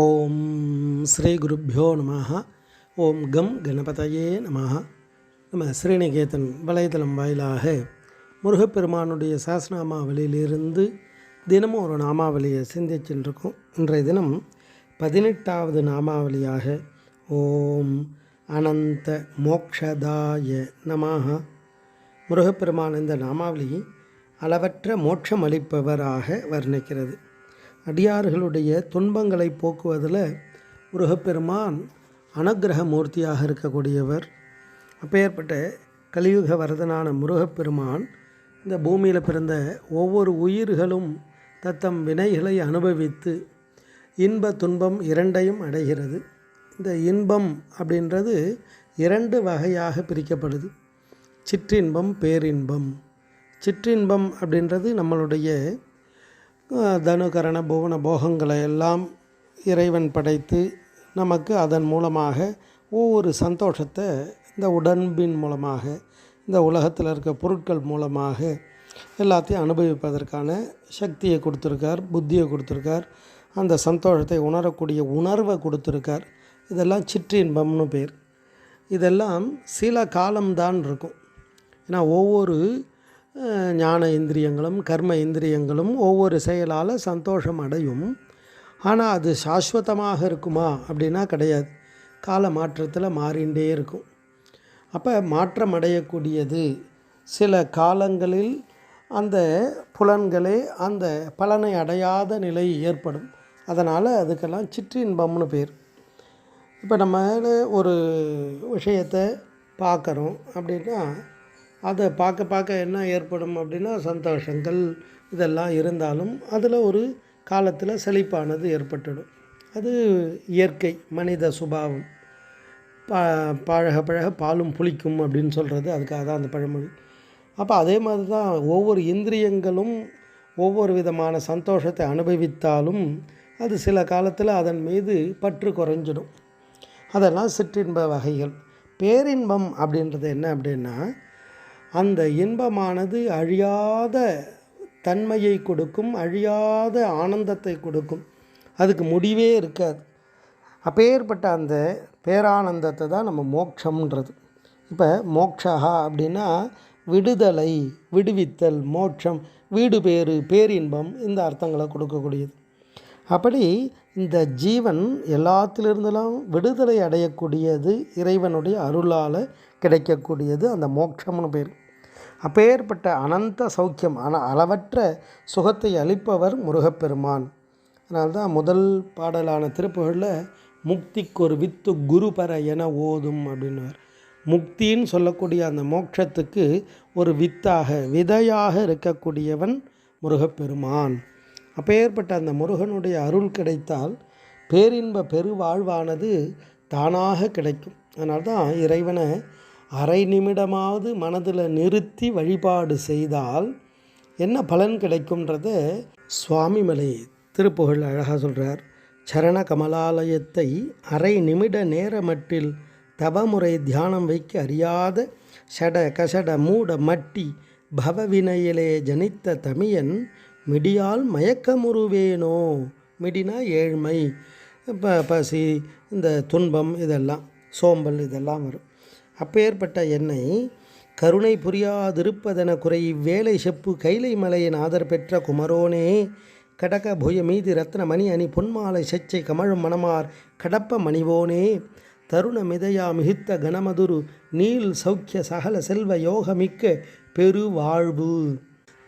ஓம் ஸ்ரீ குருப்பியோ நம ஓம் கம் கணபதையே நம நம்ம ஸ்ரீநிகேதன் வலைதளம் வாயிலாக முருகப்பெருமானுடைய சாஸ்நாமாவளியிலிருந்து தினமும் ஒரு நாமாவளியை சிந்திச்சுருக்கோம் இன்றைய தினம் பதினெட்டாவது நாமாவளியாக ஓம் அனந்த மோக்ஷதாய நமாக முருகப்பெருமான் இந்த நாமாவளி அளவற்ற மோட்சம் அளிப்பவராக வர்ணிக்கிறது. அடியார்களுடைய துன்பங்களை போக்குவதில் முருகப்பெருமான் அனுக்கிரக மூர்த்தியாக இருக்கக்கூடியவர். அப்பேற்பட்ட கலியுக வரதனான முருகப்பெருமான் இந்த பூமியில் பிறந்த ஒவ்வொரு உயிர்களும் தத்தம் வினைகளை அனுபவித்து இன்ப துன்பம் இரண்டையும் அடைகிறது. இந்த இன்பம் அப்படின்றது இரண்டு வகையாக பிரிக்கப்படுது. சிற்றின்பம் பேரின்பம். சிற்றின்பம் அப்படின்றது நம்மளுடைய தனுகரண புவன போகங்களை எல்லாம் இறைவன் படைத்து நமக்கு அதன் மூலமாக ஒவ்வொரு சந்தோஷத்தை இந்த உடன்பின் மூலமாக இந்த உலகத்தில் இருக்க பொருட்கள் மூலமாக எல்லாத்தையும் அனுபவிப்பதற்கான சக்தியை கொடுத்துருக்கார் புத்தியை கொடுத்துருக்கார். அந்த சந்தோஷத்தை உணரக்கூடிய உணர்வை கொடுத்துருக்கார். இதெல்லாம் சிற்றின்பம்னு பேர். இதெல்லாம் சில காலம்தான் இருக்கும். ஏன்னா ஒவ்வொரு ஞான இந்திரியங்களும் கர்ம இந்திரியங்களும் ஒவ்வொரு செயலால் சந்தோஷம் அடையும் ஆனால் அது சாஸ்வதமாக இருக்குமா அப்படின்னா கிடையாது. கால மாற்றத்தில் மாறிண்டே இருக்கும். அப்போ மாற்றம் அடையக்கூடியது சில காலங்களில் அந்த புலன்களே அந்த பலனை அடையாத நிலை ஏற்படும். அதனால் அதுக்கெல்லாம் சிற்றின்பம்னு பேர். இப்போ நம்ம ஒரு விஷயத்தை பார்க்குறோம் அப்படின்னா அதை பார்க்க பார்க்க என்ன ஏற்படும் அப்படின்னா சந்தோஷங்கள் இதெல்லாம் இருந்தாலும் அதில் ஒரு காலத்தில் செழிப்பானது ஏற்பட்டுடும். அது இயற்கை மனித சுபாவம். பா பழக பழக பாலும் புளிக்கும் அப்படின்னு சொல்கிறது அதுக்காக தான் அந்த பழமொழி. அப்போ அதே மாதிரி தான் ஒவ்வொரு இந்திரியங்களும் ஒவ்வொரு விதமான சந்தோஷத்தை அனுபவித்தாலும் அது சில காலத்தில் அதன் மீது பற்று குறைஞ்சிடும். அதெல்லாம் சிற்றின்ப வகைகள். பேரின்பம் அப்படின்றது என்ன அப்படின்னா அந்த இன்பமானது அழியாத தன்மையை கொடுக்கும் அழியாத ஆனந்தத்தை கொடுக்கும். அதுக்கு முடிவே இருக்காது. அப்பேற்பட்ட அந்த பேரானந்தத்தை தான் நம்ம மோட்சம்ன்றது. இப்போ மோக்ஷா அப்படின்னா விடுதலை விடுவித்தல் மோட்சம் வீடு பேறு பேரின்பம் இந்த அர்த்தங்களை கொடுக்கக்கூடியது. அப்படி இந்த ஜீவன் எல்லாத்திலிருந்தெல்லாம் விடுதலை அடையக்கூடியது இறைவனுடைய அருளால் கிடைக்கக்கூடியது அந்த மோட்சம்னு பேர். அப்பேற்பட்ட அனந்த சௌக்கியம் ஆனால் அளவற்ற சுகத்தை அளிப்பவர் முருகப்பெருமான். அதனால்தான் முதல் பாடலான திருப்புகளில் முக்திக்கு ஒரு வித்து குருபர என ஓதும் அப்படின்னுவார். முக்தின்னு சொல்லக்கூடிய அந்த மோட்சத்துக்கு ஒரு வித்தாக விதையாக இருக்கக்கூடியவன் முருகப்பெருமான். அப்பேற்பட்ட அந்த முருகனுடைய அருள் கிடைத்தால் பேரின்ப பெருவாழ்வானது தானாக கிடைக்கும். அதனால்தான் இறைவனை அரை நிமிடமாவது மனதில் நிறுத்தி வழிபாடு செய்தால் என்ன பலன் கிடைக்கும்ன்றத சுவாமிமலை திருப்புகழ் அழகாக சொல்கிறார் சரண கமலாலயத்தை அரை நிமிட நேரமட்டில் தவமுறை தியானம் வைக்க அறியாத ஷட கசட மூட மட்டி பவவினையிலே ஜனித்த தமியன் மிடியால் மயக்கமுறுவேனோ? மிடினா ஏழ்மை. ப பசி இந்த துன்பம் இதெல்லாம் சோம்பல் இதெல்லாம் வரும். அப்பேற்பட்ட என்னை கருணை புரியாதிருப்பதென குறை வேலை செப்பு கைலை மலையின் ஆதர் பெற்ற குமரோனே. கடக புய மீதி ரத்னமணி அணி பொன்மாலை செச்சை கமழும் மணமார் கடப்ப மணிவோனே. தருண மிதையா மிகுத்த கனமதுரு நீல் சௌக்கிய சகல செல்வ யோகமிக்க பெருவாழ்வு.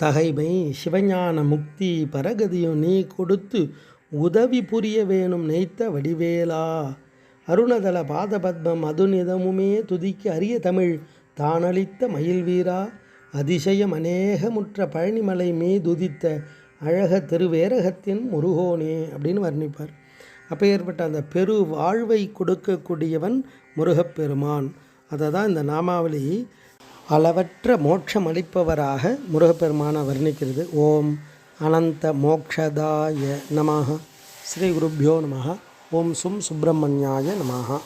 தகைமை சிவஞான முக்தி பரகதியும் நீ கொடுத்து உதவி புரிய வேணும் நெய்த்த வடிவேலா. அருணதள பாதபத்மம் அதுநிதமுமே துதிக்கு அரிய தமிழ் தானளித்த மயில் வீரா அதிசயம் அநேகமுற்ற பழனிமலை மீதுதித்த அழக திருவேரகத்தின் முருகோனே அப்படின்னு வர்ணிப்பார். அப்போ ஏற்பட்ட அந்த பெரு வாழ்வை கொடுக்கக்கூடியவன் முருகப்பெருமான். அதை தான் இந்த நாமாவளி. அளவற்ற மோட்சம் அளிப்பவராக முருகப்பெருமானை வர்ணிக்கிறது. ஓம் அனந்த மோக்ஷதாய நம ஸ்ரீ குருப்பியோ நம ஓம் சும் சுப்பிரமணியாய நமஹா.